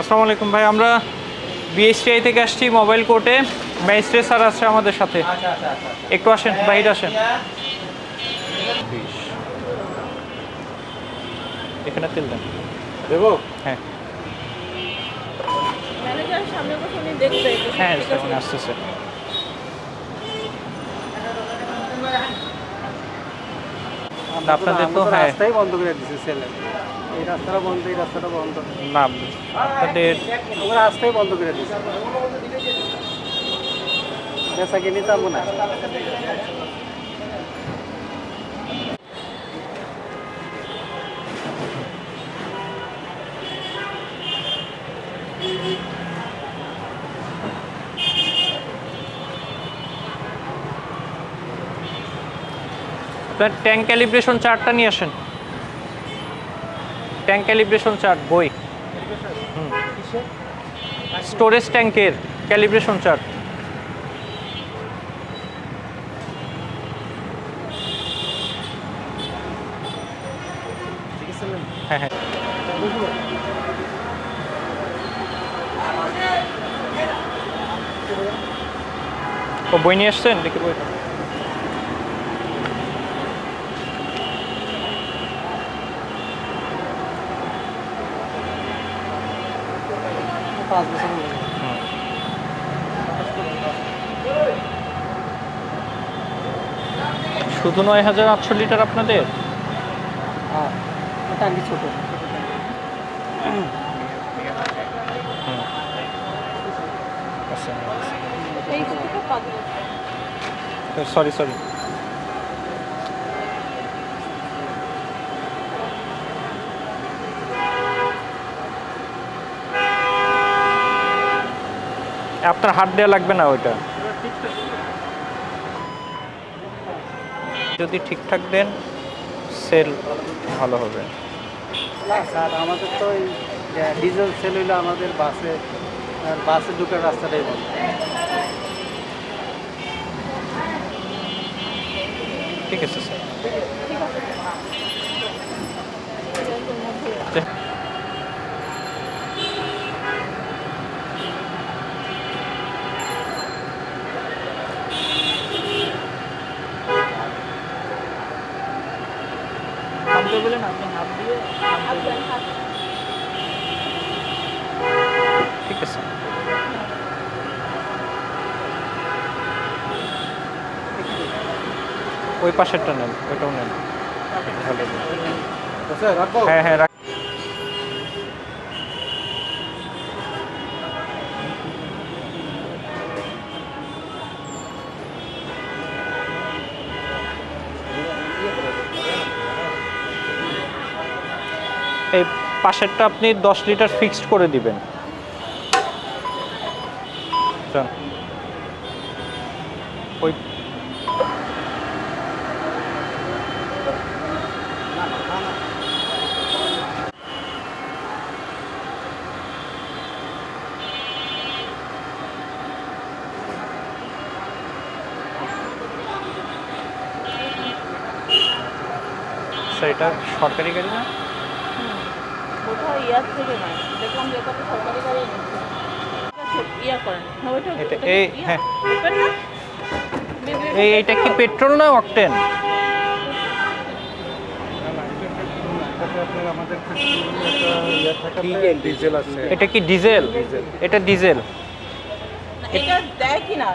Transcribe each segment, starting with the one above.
আসসালামু আলাইকুম ভাই আমরা বিএসটিআই থেকে আসছি মোবাইল কোর্টে ম্যাজিস্ট্রেট স্যার আছে আমাদের সাথে। আচ্ছা আচ্ছা আচ্ছা। একটু আসেন বাইরে আসেন। এখানে তেল দেন। দেবো? হ্যাঁ। হ্যাঁ আপনাদের তো হ্যাঁ। রাস্তাই বন্ধ করে দিছে ছেলে এই রাস্তাটা বন্ধ এই রাস্তাটা বন্ধ। না আপনাদের ওরা রাস্তাই বন্ধ করে বেচা কিনি না। আপনার ট্যাঙ্ক ক্যালিব্রেশন চার্টটা নিয়ে আসেন। ট্যাঙ্ক ক্যালিব্রেশন চার্ট বই। স্টোরেজ ট্যাঙ্কের ক্যালিব্রেশন চার্ট হ্যাঁ হ্যাঁ। ও বই নিয়ে আসছেন দেখি বইটা। পাঁচ বছর। শুধু নয় হাজার আটশো লিটার আপনাদের? হ্যাঁ টাঙ্কি ছোট। পাঁচ বছর। Sorry sorry. আপনার হাত দেওয়া লাগবে না ওইটা। যদি ঠিকঠাক দেন সেল ভালো হবে। না স্যার আমাদের তো এই ডিজেল সেল হইলে আমাদের বাসে আর বাসে ঢুকার রাস্তাটাই বন্ধ। ঠিক আছে স্যার ঠিক আছে এটার মধ্যে থামতে বলেন আপনি হাত দিয়ে আপনার হাত ঠিক আছে। ওই পাশেরটা নেন ওইটাও নেন। হ্যাঁ হ্যাঁ হ্যাঁ এই পাশেরটা আপনি দশ লিটার ফিক্সড করে দিবেন। ওই এটা সরকারি গাড়ি না ইয়ার থেকে নয়। দেখলাম যে কত সরকারি গাড়ি এনেছে। ঠিক আছে, ইয়া করেন ওইটা কি এই, হ্যাঁ। এই এটা কি পেট্রোল না অকটেন? আমাদের ডিজেল আছে। এটা কি ডিজেল? এটা ডিজেল। এটা দেয় কি না?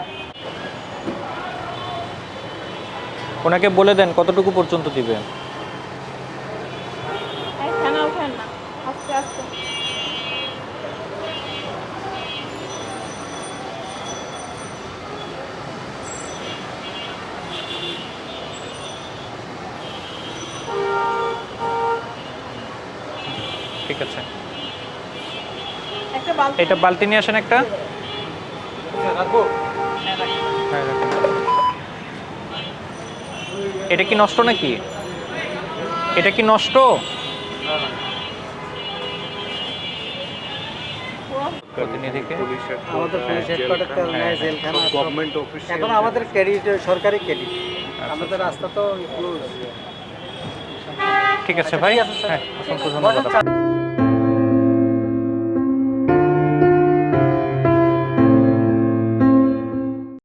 ওনাকে বলে দেন কতটুকু পর্যন্ত দিবে এই ফ্যানা ওঠেন না আস্তে আস্তে ঠিক আছে। এটা বালতি নিয়ে আসেন একটা। রাখব? হ্যাঁ, রাখেন। এটা কি নষ্ট নাকি? এটা কি নষ্ট? প্রতিনিধিকে। আমাদের পুলিশ হেডকোয়ার্টার হ্যাঁ, জেলখানা গভর্নমেন্ট অফিস এখন আমাদের ক্রেডিট সরকারি ক্রেডিট আমাদের রাস্তা তো ক্লোজ ঠিক আছে ভাই। হ্যাঁ অসংখ্য ধন্যবাদ।